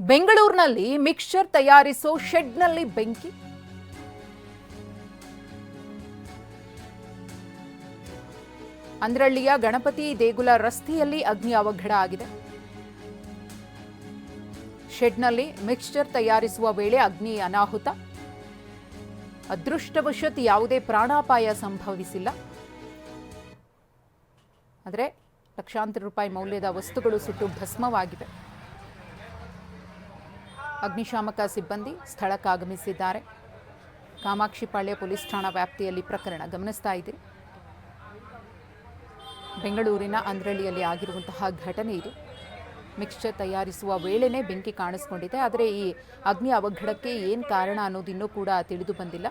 ಬೆಂಗಳೂರಿನಲ್ಲಿ ಮಿಕ್ಸ್ಚರ್ ತಯಾರಿಸೋ ಶೆಡ್ನಲ್ಲಿ ಬೆಂಕಿ? ಅಂದ್ರಳ್ಳಿಯ ಗಣಪತಿ ದೇಗುಲ ರಸ್ತೆಯಲ್ಲಿ ಅಗ್ನಿ ಅವಘಡ ಆಗಿದೆ. ಶೆಡ್ನಲ್ಲಿ ಮಿಕ್ಸ್ಚರ್ ತಯಾರಿಸುವ ವೇಳೆ ಅಗ್ನಿ ಅನಾಹುತ. ಅದೃಷ್ಟವಶತ್ ಯಾವುದೇ ಪ್ರಾಣಾಪಾಯ ಸಂಭವಿಸಿಲ್ಲ. ಆದರೆ ಲಕ್ಷಾಂತರ ರೂಪಾಯಿ ಮೌಲ್ಯದ ವಸ್ತುಗಳು ಸುಟ್ಟು ಭಸ್ಮವಾಗಿವೆ. ಅಗ್ನಿಶಾಮಕ ಸಿಬ್ಬಂದಿ ಸ್ಥಳಕ್ಕಾಗಮಿಸಿದ್ದಾರೆ. ಕಾಮಾಕ್ಷಿಪಾಳ್ಯ ಪೊಲೀಸ್ ಠಾಣಾ ವ್ಯಾಪ್ತಿಯಲ್ಲಿ ಪ್ರಕರಣ ಗಮನಿಸ್ತಾ ಇದೆ. ಬೆಂಗಳೂರಿನ ಅಂದ್ರಳ್ಳಿಯಲ್ಲಿ ಆಗಿರುವಂತಹ ಘಟನೆ ಇದು. ಮಿಕ್ಸ್ಚರ್ ತಯಾರಿಸುವ ವೇಳೆನೇ ಬೆಂಕಿ ಕಾಣಿಸ್ಕೊಂಡಿದೆ. ಆದರೆ ಈ ಅಗ್ನಿ ಅವಘಡಕ್ಕೆ ಏನು ಕಾರಣ ಅನ್ನೋದು ಇನ್ನೂ ಕೂಡ ತಿಳಿದು ಬಂದಿಲ್ಲ.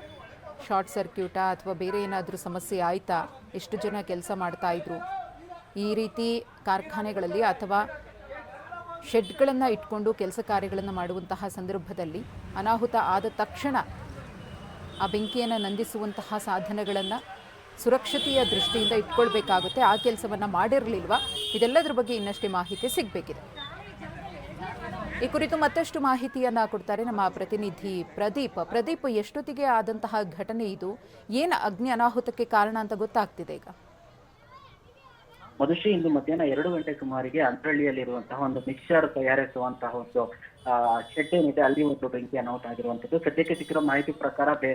ಶಾರ್ಟ್ ಸರ್ಕ್ಯೂಟಾ ಅಥವಾ ಬೇರೆ ಏನಾದರೂ ಸಮಸ್ಯೆ ಆಯಿತಾ? ಎಷ್ಟು ಜನ ಕೆಲಸ ಮಾಡ್ತಾ ಇದ್ರು? ಈ ರೀತಿ ಕಾರ್ಖಾನೆಗಳಲ್ಲಿ ಅಥವಾ ಶೆಡ್ಗಳನ್ನು ಇಟ್ಕೊಂಡು ಕೆಲಸ ಕಾರ್ಯಗಳನ್ನು ಮಾಡುವಂತಹ ಸಂದರ್ಭದಲ್ಲಿ ಅನಾಹುತ ಆದ ತಕ್ಷಣ ಆ ಬೆಂಕಿಯನ್ನು ನಂದಿಸುವಂತಹ ಸಾಧನಗಳನ್ನು ಸುರಕ್ಷತೆಯ ದೃಷ್ಟಿಯಿಂದ ಇಟ್ಕೊಳ್ಬೇಕಾಗುತ್ತೆ. ಆ ಕೆಲಸವನ್ನು ಮಾಡಿರಲಿಲ್ವ? ಇದೆಲ್ಲದರ ಬಗ್ಗೆ ಇನ್ನಷ್ಟೇ ಮಾಹಿತಿ ಸಿಗಬೇಕಿದೆ. ಈ ಕುರಿತು ಮತ್ತಷ್ಟು ಮಾಹಿತಿಯನ್ನು ಕೊಡ್ತಾರೆ ನಮ್ಮ ಪ್ರತಿನಿಧಿ ಪ್ರದೀಪ್. ಪ್ರದೀಪ್, ಎಷ್ಟೊತ್ತಿಗೆ ಆದಂತಹ ಘಟನೆ ಇದು? ಏನು ಅಗ್ನಿ ಅನಾಹುತಕ್ಕೆ ಕಾರಣ ಅಂತ ಗೊತ್ತಾಗ್ತಿದೆ ಈಗ? ಮಧುಶ್ರೀ ಇಂದು ಮಧ್ಯಾಹ್ನ ಎರಡು ಗಂಟೆ ಸುಮಾರಿಗೆ ಅಂತರಳ್ಳಿಯಲ್ಲಿರುವಂತಹ ಒಂದು ಮಿಕ್ಸರ್ ತಯಾರಿಸುವಂತಹ ಒಂದು ಶೆಡ್ ಏನಿದೆ, ಅಲ್ಲಿ ಒಂದು ಬೆಂಕಿ ಅನಾಹುತ ಆಗಿರುವಂತದ್ದು ಸದ್ಯಕ್ಕೆ ಸಿಕ್ಕಿರೋ ಮಾಹಿತಿ ಪ್ರಕಾರ ಬೆ,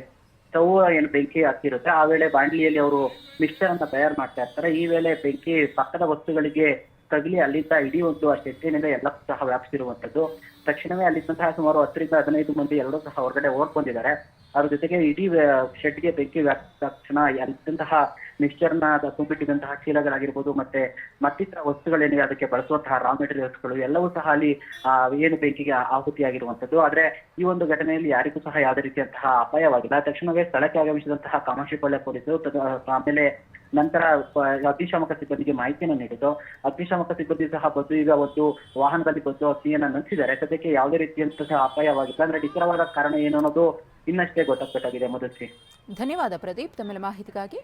ಸ್ಟವ್ ಏನು ಬೆಂಕಿ ಹಾಕಿರುತ್ತೆ. ಆ ವೇಳೆ ಬಾಂಡ್ಲಿಯಲ್ಲಿ ಅವರು ಮಿಕ್ಸರ್ ಅನ್ನ ತಯಾರು ಮಾಡ್ತಾ ಇರ್ತಾರೆ. ಈ ವೇಳೆ ಬೆಂಕಿ ಪಕ್ಕದ ವಸ್ತುಗಳಿಗೆ ತಗಲಿ ಅಲ್ಲಿಂದ ಇಡೀ ಒಂದು ಆ ಶೆಡ್ ಏನಿದೆ ಎಲ್ಲ ಸಹ ವ್ಯಾಪಿಸಿರುವಂತದ್ದು ತಕ್ಷಣವೇ ಅಲ್ಲಿದ್ದಂತಹ ಸುಮಾರು ಹತ್ತರಿಂದ ಹದಿನೈದು ಮಂದಿ ಎಲ್ಲರೂ ಸಹ ಹೊರಗಡೆ ಓಡ್ ಅದ್ರ ಜೊತೆಗೆ ಇಡೀ ಶೆಡ್ಗೆ ಬೆಂಕಿ ತಕ್ಷಣ ಎಂತಹ ಮಿಕ್ಸ್ಚರ್ನ ತುಂಬಿಟ್ಟಿದಂತಹ ಚೀಲಗಳಾಗಿರ್ಬೋದು ಮತ್ತೆ ಮತ್ತಿತರ ವಸ್ತುಗಳೇನಿವೆ ಅದಕ್ಕೆ ಬಳಸುವಂತಹ ರಾ ಮೆಟೀರಿಯಲ್ಸ್ಗಳು ಎಲ್ಲವೂ ಸಹ ಅಲ್ಲಿ ಏನು ಬೆಂಕಿಗೆ ಆಹುತಿಯಾಗಿರುವಂತದ್ದು ಆದ್ರೆ ಈ ಒಂದು ಘಟನೆಯಲ್ಲಿ ಯಾರಿಗೂ ಸಹ ಯಾವುದೇ ರೀತಿಯಂತಹ ಅಪಾಯವಾಗಿಲ್ಲ. ತಕ್ಷಣವೇ ಸ್ಥಳಕ್ಕೆ ಆಗಮಿಸಿದಂತಹ ಕಾಮಶಿಪಳ್ಳೆ ಪೊಲೀಸರು ಆಮೇಲೆ ನಂತರ ಅಗ್ನಿಶಾಮಕ ಸಿಬ್ಬಂದಿಗೆ ಮಾಹಿತಿಯನ್ನು ನೀಡಿದ್ದು. ಅಗ್ನಿಶಾಮಕ ಸಿಬ್ಬಂದಿ ಸಹ ಬಂದು ಈಗ ಒಂದು ವಾಹನದಲ್ಲಿ ಬಂದು ಅಗ್ನಿಯನ್ನ ನಂಚಿದ್ದಾರೆ ಸದ್ಯಕ್ಕೆ ಯಾವುದೇ ರೀತಿಯಂತಹ ಅಪಾಯವಾಗಿಲ್ಲ. ಅಂದ್ರೆ ನಿಖರವಾದ ಕಾರಣ ಏನು ಅನ್ನೋದು ಇನ್ನಷ್ಟೇ ಗೊತ್ತಾಗಬೇಕಾಗಿದೆ ಮೊದಲಿಗೆ ಧನ್ಯವಾದ ಪ್ರದೀಪ್ ತಮ್ಮೆಲ್ಲ ಮಾಹಿತಿಗಾಗಿ.